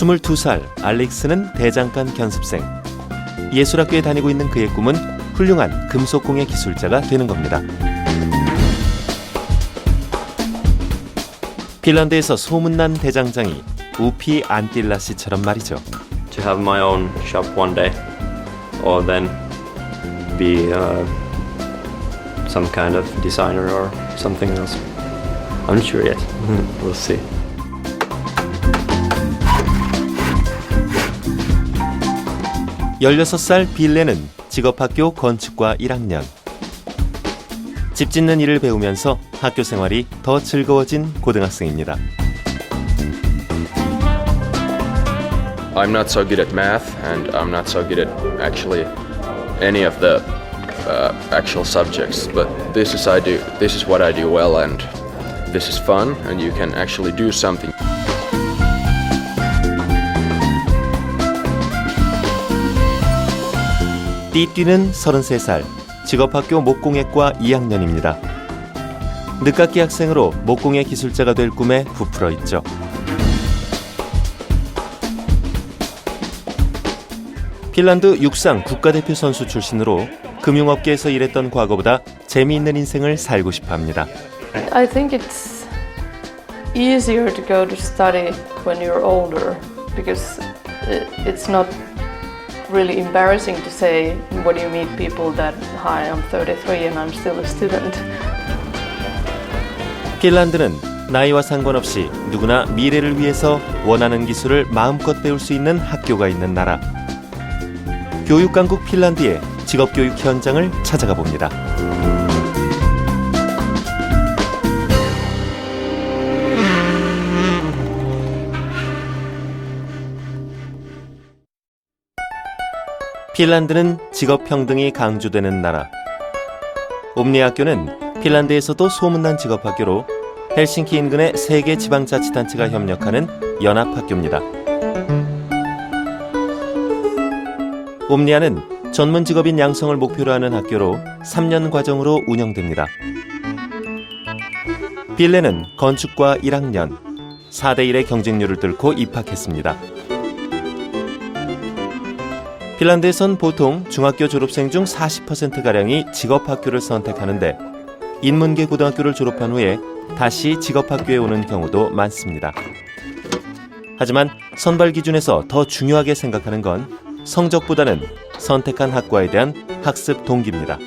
22살 알릭스는 대장간 견습생. 예술학교에 다니고 있는 그의 꿈은 훌륭한 금속공예 기술자가 되는 겁니다. 핀란드에서 소문난 대장장이 우피 안틸라 씨처럼 말이죠. to have my own shop one day, or then be uh, some kind of designer or something else. I'm not sure yet. we'll see. 열여섯 살 빌레는 직업학교 건축과 1학년. 집 짓는 일을 배우면서 학교 생활이 더 즐거워진 고등학생입니다. I'm not so good at math, and I'm not so good at actually any of the uh, actual subjects. But this is I do. This is what I do well, and this is fun, and you can actually do something. 띠띠는 33살, 직업학교 목공예과 2학년입니다. 늦깎이 학생으로 목공예 기술자가 될 꿈에 부풀어 있죠. 핀란드 육상 국가대표 선수 출신으로 금융업계에서 일했던 과거보다 재미있는 인생을 살고 싶어 합니다. I think it's easier to go to study when you're older because it's not really embarrassing to say when you meet people that hi I'm 33 and I'm still a student. 핀란드는 나이와 상관없이 누구나 미래를 위해서 원하는 기술을 마음껏 배울 수 있는 학교가 있는 나라. 교육 강국 핀란드의 직업 교육 현장을 찾아가 봅니다. 핀란드는 직업 평등이 강조되는 나라. 옴니 학교는 핀란드에서도 소문난 직업학교로 헬싱키 인근의 세개 지방자치단체가 협력하는 연합학교입니다. 옴니아는 전문 직업인 양성을 목표로 하는 학교로 3년 과정으로 운영됩니다. 빌레는 건축과 1학년 4대 1의 경쟁률을 뚫고 입학했습니다. 핀란드에선 보통 중학교 졸업생 중 40%가량이 직업학교를 선택하는데 인문계 고등학교를 졸업한 후에 다시 직업학교에 오는 경우도 많습니다. 하지만 선발 기준에서 더 중요하게 생각하는 건 성적보다는 선택한 학과에 대한 학습 동기입니다.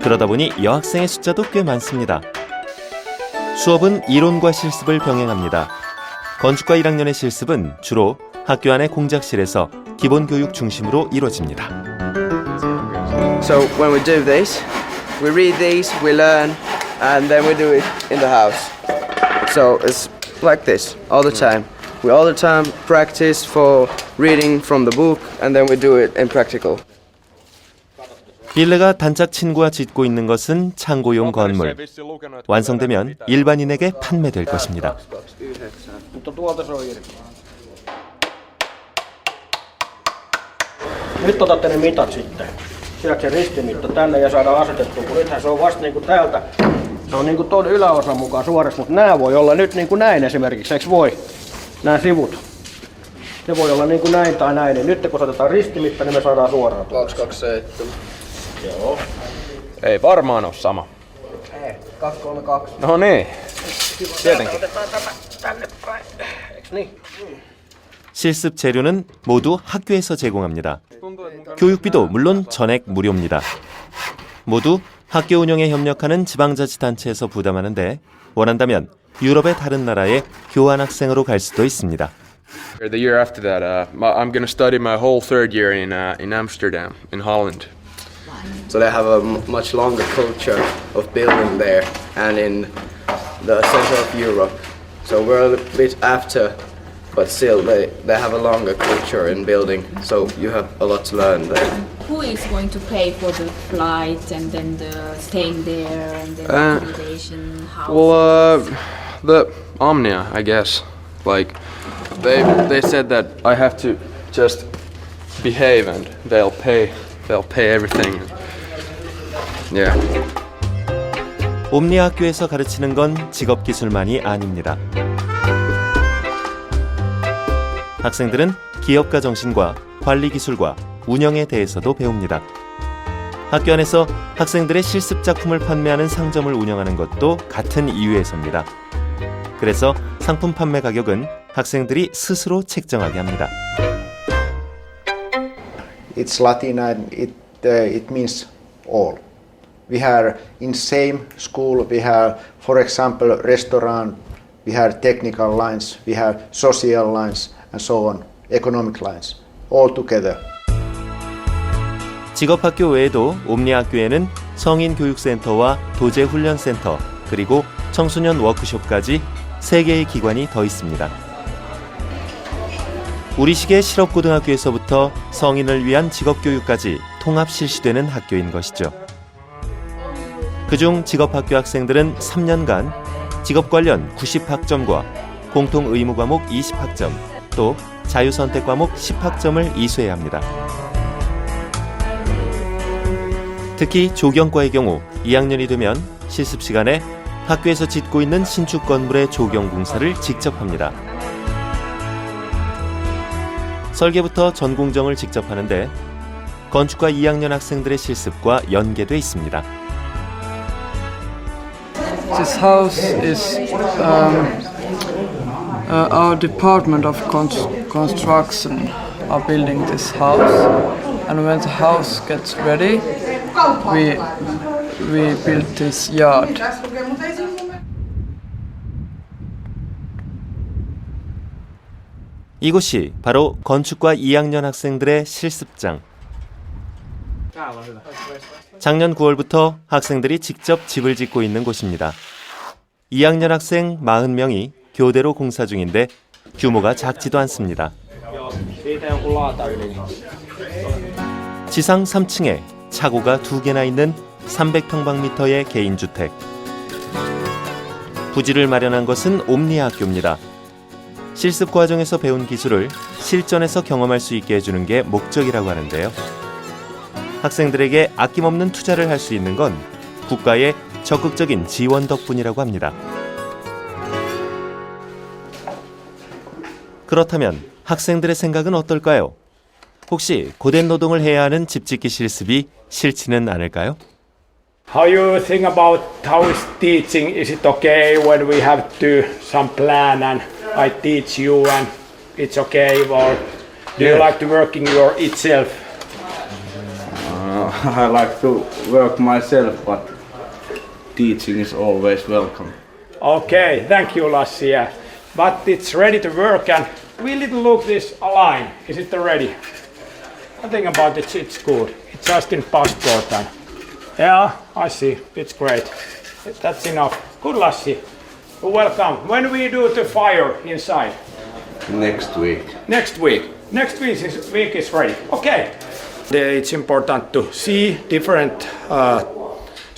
그러다 보니 여학생의 숫자도 꽤 많습니다. 수업은 이론과 실습을 병행합니다. 건축과 1학년의 실습은 주로 학교 안의 공작실에서 기본 교육 중심으로 이루어집니다. So when we do this, we read these, we learn, and then we do it in the house. So it's like this all the time. We all the time practice for reading from the book, and then we do it in practical. 빌레가 단짝 친구와 짓고 있는 것은 창고용 건물. 완성되면 일반인에게 판매될 것입니다. Nyt otatte ne mitat sitten. Sieltä se ristimitta tänne ja saadaan asetettua, kun nythän se on vasta niinku täältä. Se on niinku tuon yläosan mukaan suorassa, mutta nämä voi olla nyt niinku näin esimerkiksi, eikö voi? Nämä sivut. Se voi olla niinku näin tai näin, niin nyt kun se otetaan ristimitta, niin me saadaan suoraan. tuolla. 227. Joo. Ei varmaan ole sama. Ei, 232. No niin. Tietenkin. Otetaan tämä tänne päin. Eiks niin? 실습 재료는 모두 학교에서 제공합니다. 교육비도 물론 전액 무료입니다. 모두 학교 운영에 협력하는 지방자치단체에서 부담하는데 원한다면 유럽의 다른 나라에 교환 학생으로 갈 수도 있습니다. The year after that, uh, my, I'm gonna study my whole third year in uh, in Amsterdam, in Holland. So they have a much longer culture of building there, and in the center of Europe. So we're a bit after, but still they, they have a longer culture in building. So you have a lot to learn there. Who is going to pay for the flight and then the staying there and then Uh, accommodation? House? Well, uh, the Omnia, I guess. Like, they they said that I have to just behave and they'll pay they'll pay everything. Yeah. 옴니 학교에서 가르치는 건 직업 기술만이 아닙니다. 학생들은 기업가 정신과 관리 기술과 운영에 대해서도 배웁니다. 학교 안에서 학생들의 실습 작품을 판매하는 상점을 운영하는 것도 같은 이유에서입니다. 그래서 상품 판매 가격은 학생들이 스스로 책정하게 합니다. it's Latin and it uh, it means all. We have in same school we have, for example, restaurant, we have technical lines, we have social lines, and so on, economic lines, all together. 직업학교 외에도 옴니학교에는 성인 교육센터와 도제 훈련센터 그리고 청소년 워크숍까지 세 개의 기관이 더 있습니다. 우리식의 실업고등학교에서부터 성인을 위한 직업교육까지 통합 실시되는 학교인 것이죠. 그중 직업학교 학생들은 3년간 직업 관련 90학점과 공통 의무 과목 20학점, 또 자유선택 과목 10학점을 이수해야 합니다. 특히 조경과의 경우 2학년이 되면 실습 시간에 학교에서 짓고 있는 신축 건물의 조경 공사를 직접 합니다. 설계부터 전공정을 직접 하는데 건축과 2학년 학생들의 실습과 연계돼 있습니다. This house is um, uh, our department of con- construction are building this house, and when the house gets ready, we we build this yard. 이곳이 바로 건축과 2학년 학생들의 실습장. 작년 9월부터 학생들이 직접 집을 짓고 있는 곳입니다. 2학년 학생 40명이 교대로 공사 중인데 규모가 작지도 않습니다. 지상 3층에 차고가 두 개나 있는 300평방미터의 개인 주택. 부지를 마련한 것은 옴니아 학교입니다. 실습 과정에서 배운 기술을 실전에서 경험할 수 있게 해주는 게 목적이라고 하는데요. 학생들에게 아낌없는 투자를 할 수 있는 건 국가의 적극적인 지원 덕분이라고 합니다. 그렇다면 학생들의 생각은 어떨까요? 혹시 고된 노동을 해야 하는 집짓기 실습이 싫지는 않을까요? How you think about how is teaching? Is it okay when we have to some plan and I teach you and it's okay or do you like to working your itself? I like to work myself, but teaching is always welcome. Okay, thank you Lassi. Yeah. But it's ready to work and we little look this align. Is it ready? I think about it, it's good. It's just in passport and yeah, I see. It's great. That's enough. Good Lassi. Welcome. When we do the fire inside? Next week. Next week. Next week is, week is ready. Okay. It's important to see different uh,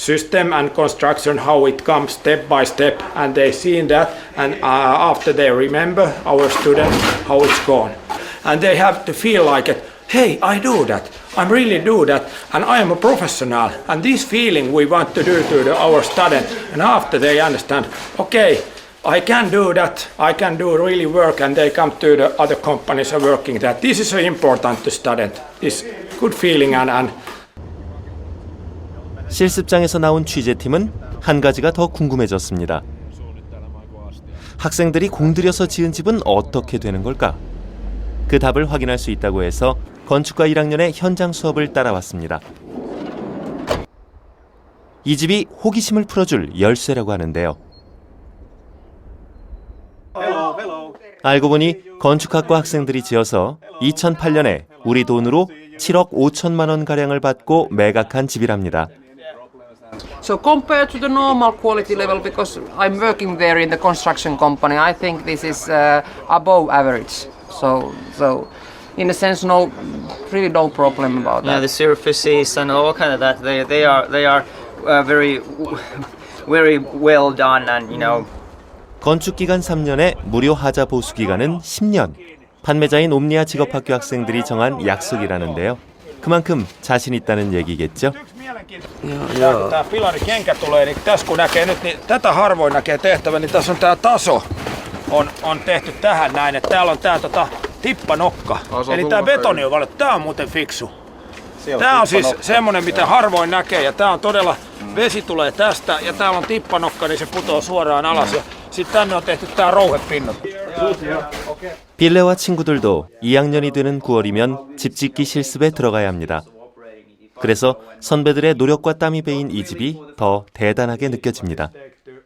system and construction how it comes step by step, and they see in that, and uh, after they remember our students how it's gone, and they have to feel like it. Hey, I do that. I really do that, and I am a professional. And this feeling we want to do to the, our student, and after they understand, okay, I can do that. I can do really work, and they come to the other companies are working that. This is important to student. This good feeling and, and 실습장에서 나온 취재팀은 한 가지가 더 궁금해졌습니다. 학생들이 공들여서 지은 집은 어떻게 되는 걸까? 그 답을 확인할 수 있다고 해서 건축과 1학년의 현장 수업을 따라왔습니다. 이 집이 호기심을 풀어줄 열쇠라고 하는데요. 알고 보니 건축학과 학생들이 지어서 2008년에 우리 돈으로 7억 5천만 원 가량을 받고 매각한 집이랍니다. So compared to the normal quality level, because I'm working there in the construction company, I think this is uh, above average. So, so in a sense, no, really no problem about Yeah, that. the surfaces and all kind of that. They they are they are uh, very very well done and you know 건축 기간 3년에 무료 하자 보수 기간은 10년. 판매자인 옴니아 직업학교 학생들이 정한 약속이라는데요. 그만큼 자신 있다는 얘기겠죠. Joo, Tämä pilarikenkä tulee, niin tässä kun näkee nyt, niin tätä harvoin näkee tehtävän, niin tässä on tämä taso on, on tehty tähän näin, että täällä on tää, tota, tippanokka. Oh, se on Eli tullut tämä nopein. betoni on valittu. Tämä on muuten fiksu. Tämä on siis semmonen, mitä harvoin näkee ja tämä on todella, vesi tulee tästä ja täällä on tippanokka, niin se putoo suoraan alas ja sitten tänne on tehty tää rouhepinnot. 빌레와 친구들도 2학년이 되는 9월이면 집 짓기 실습에 들어가야 합니다. 그래서 선배들의 노력과 땀이 베인 이 집이 더 대단하게 느껴집니다.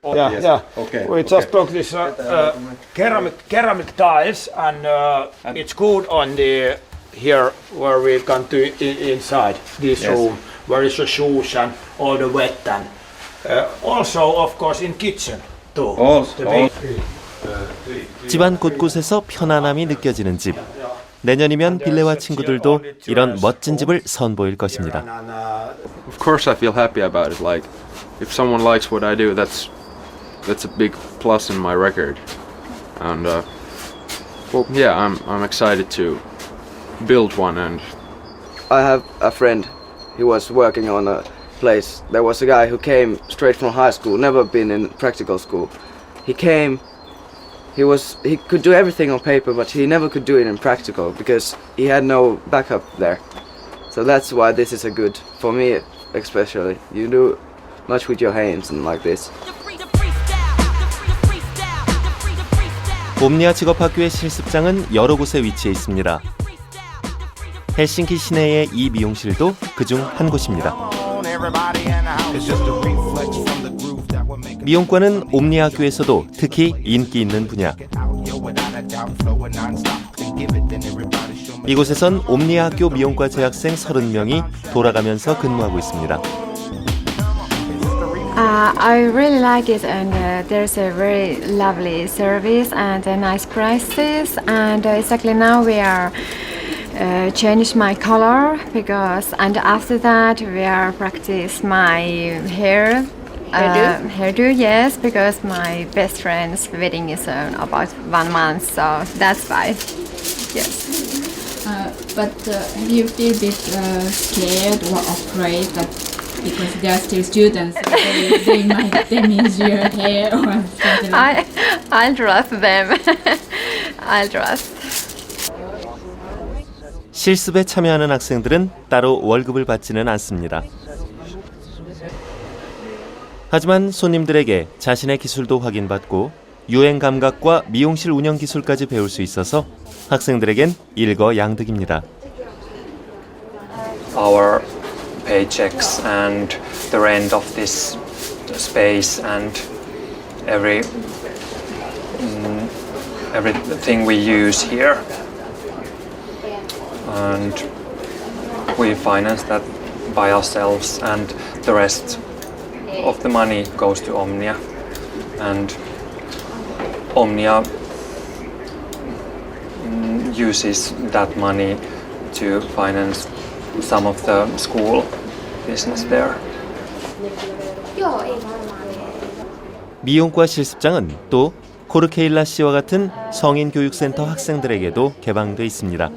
Yeah, yeah. We just took this uh, uh, ceramic, ceramic tiles and uh, it's good on the here where we come to i- inside this room where is the shoes and all the wet and uh, also of course in kitchen too. Also, The big- 집안 곳곳에서 편안함이 느껴지는 집. 내년이면 빌레와 친구들도 이런 멋진 집을 선보일 것입니다. and, uh, Of course, I feel happy about it. Like, if someone likes what I do, that's that's a big plus in my record. And uh, well, yeah, I'm I'm excited to build one. And I have a friend. He was working on a place. There was a guy who came straight from high school, never been in practical school. He came. He was he could do everything on paper, but he never could do it in practical because he had no backup there. So that's why this is a good for me, especially. You do much with your hands and like this. 옴니아 직업학교의 실습장은 여러 곳에 위치해 있습니다. 헬싱키 시내의 이 미용실도 그중 한 곳입니다. 미용과는 옴니아 학교에서도 특히 인기 있는 분야. 이곳에선 옴니아 학교 미용과 재학생 30명이 돌아가면서 근무하고 있습니다. Uh, I really like it, and uh, there's a very lovely service and uh, nice prices. And uh, exactly now we are uh, changed my color because, and after that we are practice my hair. Hairdo? hairdo, yes, because my best friend's wedding is in about one month, so that's why. Yes. Uh, but uh, do you feel a bit uh, scared or afraid that because there are still students, they, they might damage your hair or something like I, I'll trust them. I'll trust. 실습에 참여하는 학생들은 따로 월급을 받지는 않습니다. 하지만 손님들에게 자신의 기술도 확인받고 유행 감각과 미용실 운영 기술까지 배울 수 있어서 학생들에겐 일거양득입니다. our paychecks and the rent of this space and every mm, everything we use here and we finance that by ourselves and the rest of the money goes to Omnia and Omnia mm, uses that money to finance some of the school business there. 미용과 실습장은 또 코르케일라 씨와 같은 성인 교육센터 학생들에게도 개방돼 있습니다.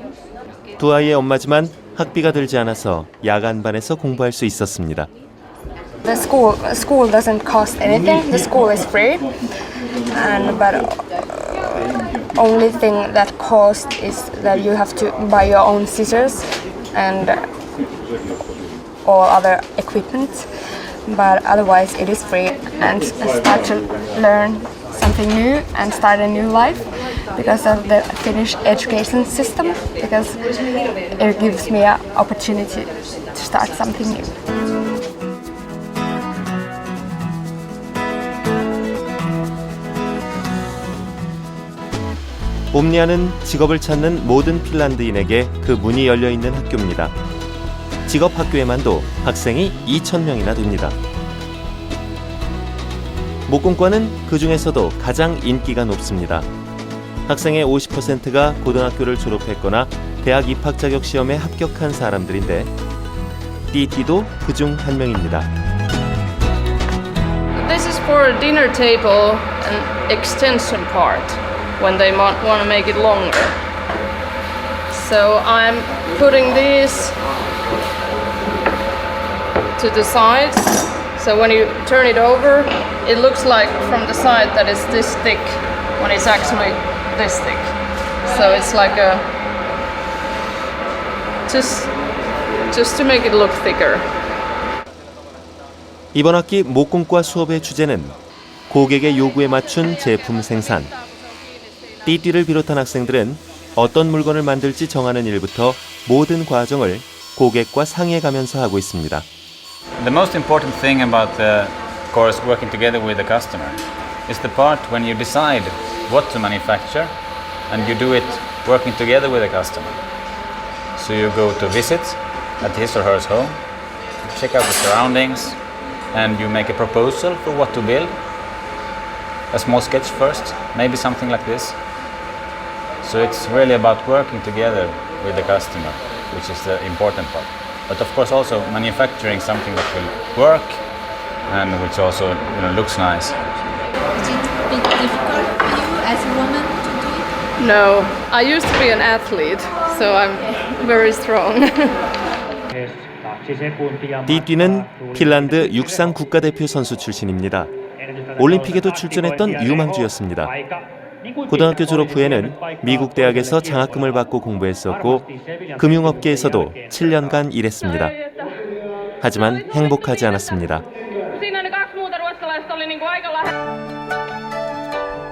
두 아이의 엄마지만 학비가 들지 않아서 야간반에서 공부할 수 있었습니다. The school school doesn't cost anything. The school is free, and but uh, only thing that cost is that you have to buy your own scissors and all other equipment. But otherwise, it is free and start to learn something new and start a new life because of the Finnish education system. Because it gives me an opportunity to start something new. 옴니아는 직업을 찾는 모든 핀란드인에게 그 문이 열려 있는 학교입니다. 직업 학교에만도 학생이 2,000명이나 됩니다. 목공과는 그 중에서도 가장 인기가 높습니다. 학생의 50%가 고등학교를 졸업했거나 대학 입학 자격 시험에 합격한 사람들인데 띠띠도 그중 한 명입니다. This is for dinner table and extension part when they want to make it longer. So I'm putting these to the sides. So when you turn it over, it looks like from the side that it's this thick when it's actually this thick. So it's like a just just to make it look thicker. 이번 학기 목공과 수업의 주제는 고객의 요구에 맞춘 제품 생산. 띠띠를 비롯한 학생들은 어떤 물건을 만들지 정하는 일부터 모든 과정을 고객과 상의해가면서 하고 있습니다. The most important thing about the course working together with the customer is the part when you decide what to manufacture and you do it working together with the customer. So you go to visit at his or her home, check out the surroundings, and you make a proposal for what to build. A small sketch first, maybe something like this. So it's really about working together with the customer, which is the important part. But of course also manufacturing something that will work and which also you know, looks nice. Is it a bit difficult for you as a woman to do it? No, I used to be an athlete, so I'm very strong. 띠띠는 핀란드 육상 국가대표 선수 출신입니다. 올림픽에도 출전했던 유망주였습니다. 고등학교 졸업 후에는 미국 대학에서 장학금을 받고 공부했었고 금융업계에서도 7년간 일했습니다. 하지만 행복하지 않았습니다.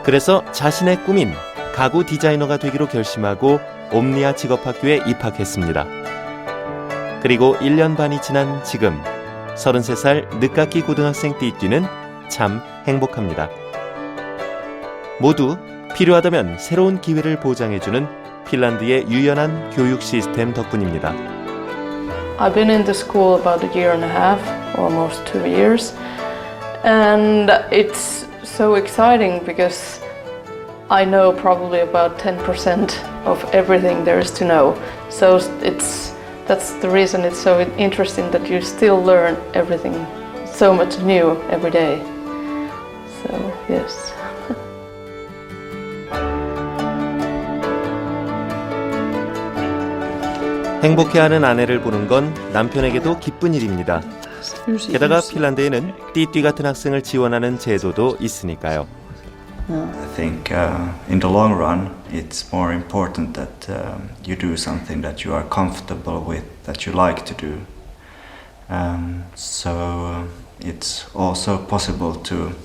그래서 자신의 꿈인 가구 디자이너가 되기로 결심하고 옴니아 직업학교에 입학했습니다. 그리고 1년 반이 지난 지금 33살 늦깎이 고등학생 띠띠는 참 행복합니다. 모두 필요하다면 새로운 기회를 보장해주는 핀란드의 유연한 교육 시스템 덕분입니다. I've been in the school about a year and a half, almost two years, and it's so exciting because I know probably about 10% of everything there is to know. So it's that's the reason it's so interesting that you still learn everything so much new every day. So yes. 행복해하는 아내를 보는 건 남편에게도 기쁜 일입니다. 게다가 핀란드에는 띠띠 같은 학생을 지원하는 제도도 있으니까요. I think uh, in the long run, it's more important that um, you do something that you are comfortable with, that you like to do. Um, so uh, it's also possible to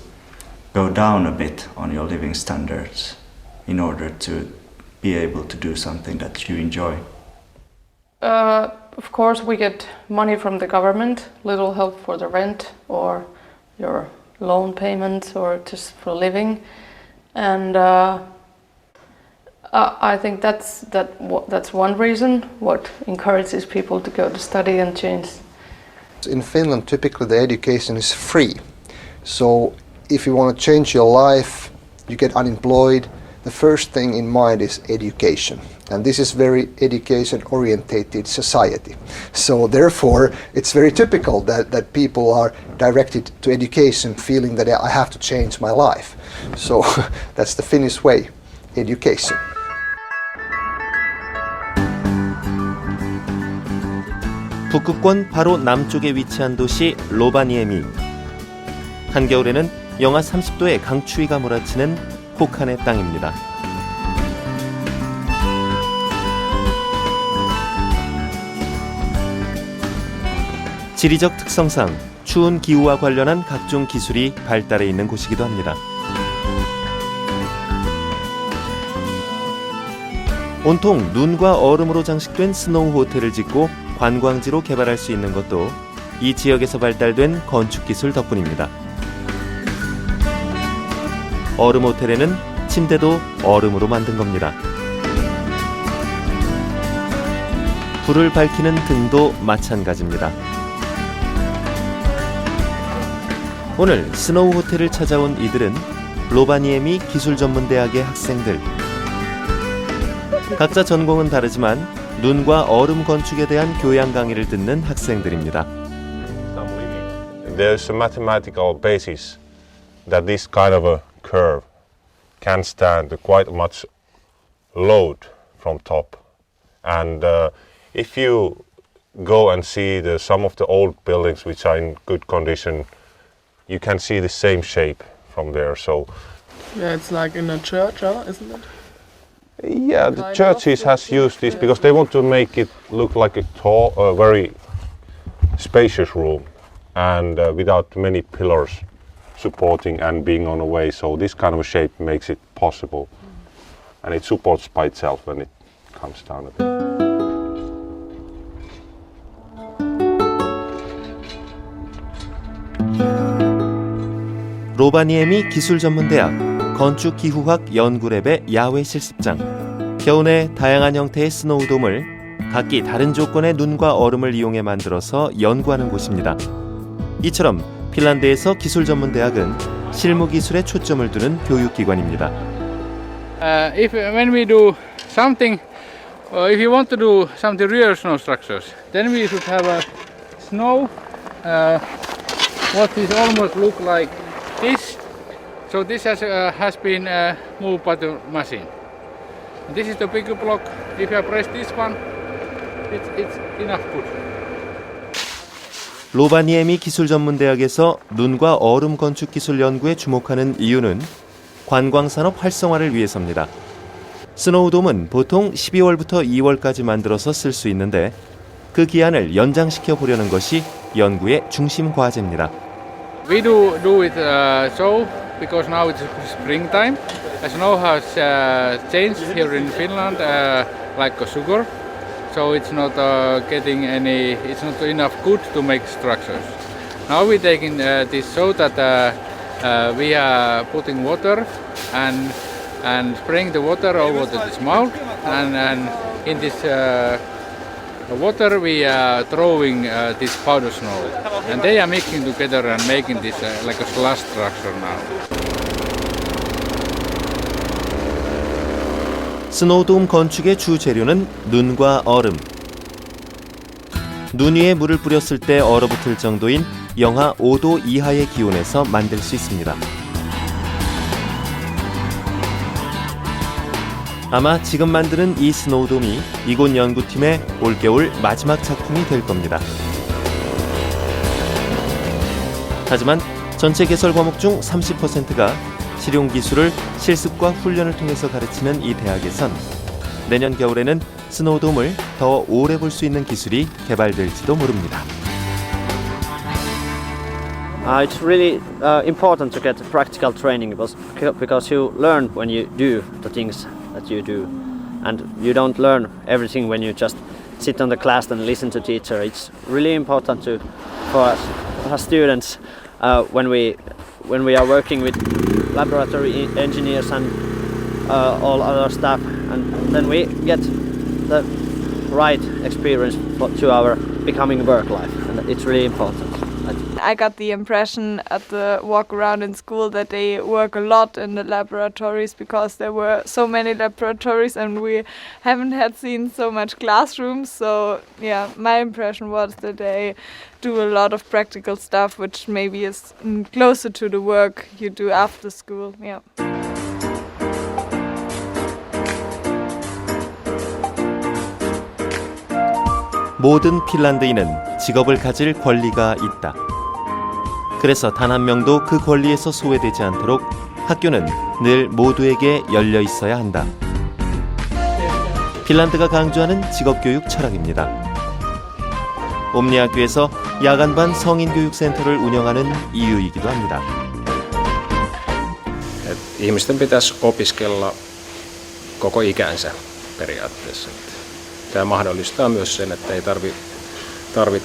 go down a bit on your living standards in order to be able to do something that you enjoy. Uh, of course, we get money from the government, little help for the rent or your loan payments or just for living, and uh, I think that's that that's one reason what encourages people to go to study and change. In Finland, typically the education is free. So if you want to change your life, you get unemployed, the first thing in mind is education. And this is very education orientated society. So therefore, it's very typical that, that people are directed to education feeling that I have to change my life. So that's the Finnish way, education. 북극권 바로 남쪽에 위치한 도시 로바니에미. 한겨울에는 영하 30도의 강추위가 몰아치는 혹한의 땅입니다. 지리적 특성상 추운 기후와 관련한 각종 기술이 발달해 있는 곳이기도 합니다. 온통 눈과 얼음으로 장식된 스노우 호텔을 짓고 관광지로 개발할 수 있는 것도 이 지역에서 발달된 건축 기술 덕분입니다. 얼음 호텔에는 침대도 얼음으로 만든 겁니다. 불을 밝히는 등도 마찬가지입니다. 오늘 스노우 호텔을 찾아온 이들은 로바니에미 기술전문대학의 학생들. 각자 전공은 다르지만 눈과 얼음 건축에 대한 교양 강의를 듣는 학생들입니다. There's a mathematical basis that this kind of a curve can stand quite much load from top. And uh, if you go and see the, some of the old buildings which are in good condition, you can see the same shape from there. So Yeah, it's like in a church, huh? isn't it? Yeah, the churches has used this because they want to make it look like a tall, uh, very spacious room, and uh, without many pillars supporting and being on the way. So this kind of a shape makes it possible, and it supports by itself when it comes down a bit. 로바니에미 기술전문대학 건축기후학 연구랩의 야외 실습장. 겨우내 다양한 형태의 스노우돔을 각기 다른 조건의 눈과 얼음을 이용해 만들어서 연구하는 곳입니다. 이처럼 핀란드에서 기술전문대학은 실무 기술에 초점을 두는 교육기관입니다. Uh, if when we do something, uh, if you want to do something real snow structures, then we should have a snow. Uh, what is almost look like this. So this has uh, has been uh, moved by the machine. This is the bigger block. If I press this one, it's it's enough good. 로바니에미 기술전문대학에서 눈과 얼음 건축 기술 연구에 주목하는 이유는 관광산업 활성화를 위해서입니다. 스노우돔은 보통 12월부터 2월까지 만들어서 쓸 수 있는데 그 기한을 연장시켜 보려는 것이 연구의 중심 과제입니다. We do do it uh, so because now it's springtime. Snow has uh, changed here in Finland uh, like sugar, so it's not uh, getting any. It's not enough good to make structures. Now we're taking uh, this so that uh, uh, we are putting water and and spraying the water over this mouth and, and in this uh, water we are throwing uh, this powder snow and they are mixing together and making this like a slush structure now. 스노우돔 건축의 주 재료는 눈과 얼음. 눈 위에 물을 뿌렸을 때 얼어붙을 정도인 영하 5도 이하의 기온에서 만들 수 있습니다. 아마 지금 만드는 이 스노우돔이 이곳 연구팀의 올겨울 마지막 작품이 될 겁니다. 하지만 전체 개설 과목 중 30%가 실용 기술을 실습과 훈련을 통해서 가르치는 이 대학에선 내년 겨울에는 스노우돔을 더 오래 볼 수 있는 기술이 개발될지도 모릅니다. Uh, it's really uh, important to get practical training because, because you learn when you do the things that you do and you don't learn everything when you just sit on the class and listen to teacher it's really important to for us, for students uh, when we when we are working with laboratory engineers and uh, all other staff and then we get the right experience for, to our becoming work life and it's really important I got the impression at the walk around in school that they work a lot in the laboratories because there were so many laboratories and we haven't had seen so much classrooms. So, yeah, my impression was that they do a lot of practical stuff, which maybe is mm, closer to the work you do after school. Yeah. 모든 핀란드인은 직업을 가질 권리가 있다. 그래서 단 한 명도 그 권리에서 소외되지 않도록 학교는 늘 모두에게 열려 있어야 한다. 핀란드가 강조하는 직업교육 철학입니다. 옴니학교에서 야간반 성인교육센터를 운영하는 이유이기도 합니다.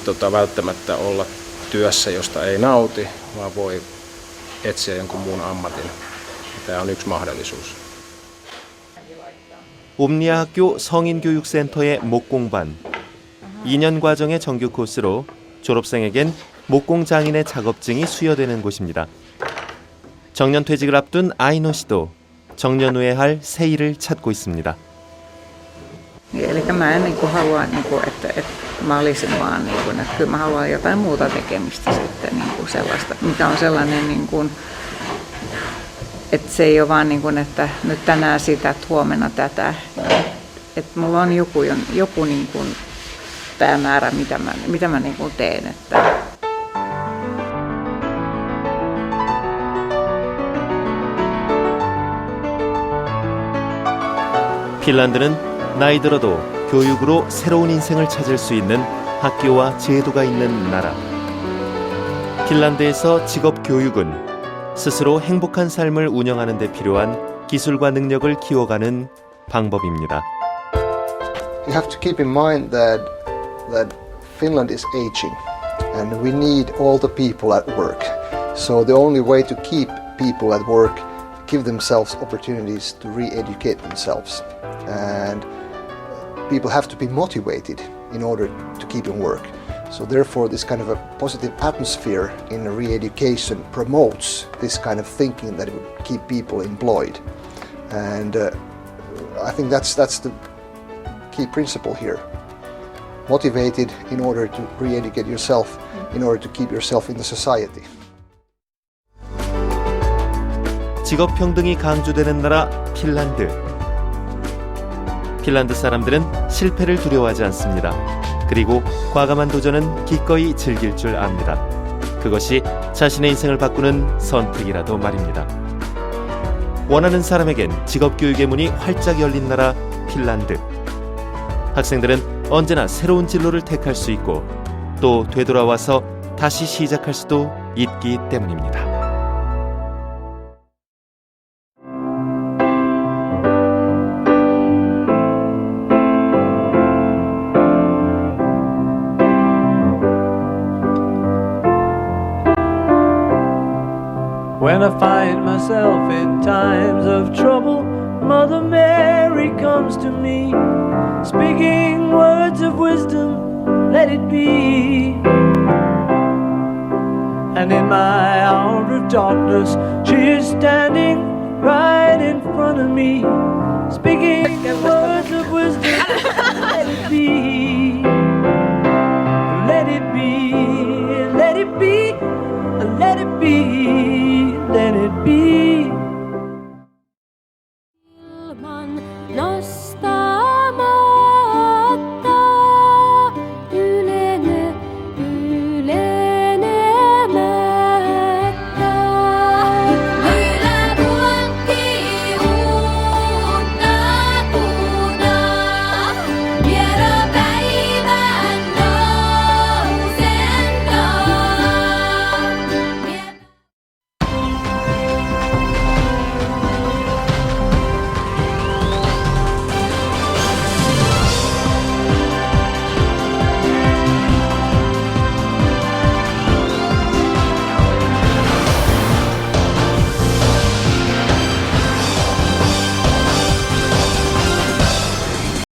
Tota, työssä, josta ei nauti, vaan voi etsiä jonkun muun ammatin. Tämä on yksi mahdollisuus. 옴니아 학교 성인교육센터의 목공반 2년 과정의 정규 코스로 졸업생에겐 목공 장인의 작업증이 수여되는 곳입니다. 정년 퇴직을 앞둔 아이노 씨도 정년 후에 할 새 일을 찾고 있습니다. Eli mä en niin kuin halua, niin kuin, että, että mä olisin vaan, niin kuin, että kyllä mä haluan jotain muuta tekemistä sitten niin kuin sellaista, mikä on sellainen niin kuin, että se ei ole vaan niin kuin, että nyt tänään sitä, että huomenna tätä. Että mulla on joku, joku niin kuin päämäärä, mitä mä, mitä mä niin kuin teen. Että. Finlandinin 나이 들어도 교육으로 새로운 인생을 찾을 수 있는 학교와 제도가 있는 나라. 핀란드에서 직업 교육은 스스로 행복한 삶을 운영하는 데 필요한 기술과 능력을 키워가는 방법입니다. You have to keep in mind that that Finland is aging and we need all the people at work. So the only way to keep people at work give themselves opportunities to re-educate themselves and people have to be motivated in order to keep in work. So therefore this kind of a positive atmosphere in re-education promotes this kind of thinking that it would keep people employed. And uh, I think that's that's the key principle here. Motivated in order to re-educate yourself, in order to keep yourself in the society. 직업 평등이 강조되는 나라 핀란드. 핀란드 사람들은 실패를 두려워하지 않습니다. 그리고 과감한 도전은 기꺼이 즐길 줄 압니다. 그것이 자신의 인생을 바꾸는 선택이라도 말입니다. 원하는 사람에겐 직업 교육의 문이 활짝 열린 나라 핀란드. 학생들은 언제나 새로운 진로를 택할 수 있고 또 되돌아와서 다시 시작할 수도 있기 때문입니다. in times of trouble, Mother Mary comes to me, speaking words of wisdom, let it be. And in my hour of darkness, she is standing right in front of me, speaking words of wisdom, let it be. Let it be, let it be, let it be, let it be. Let it be.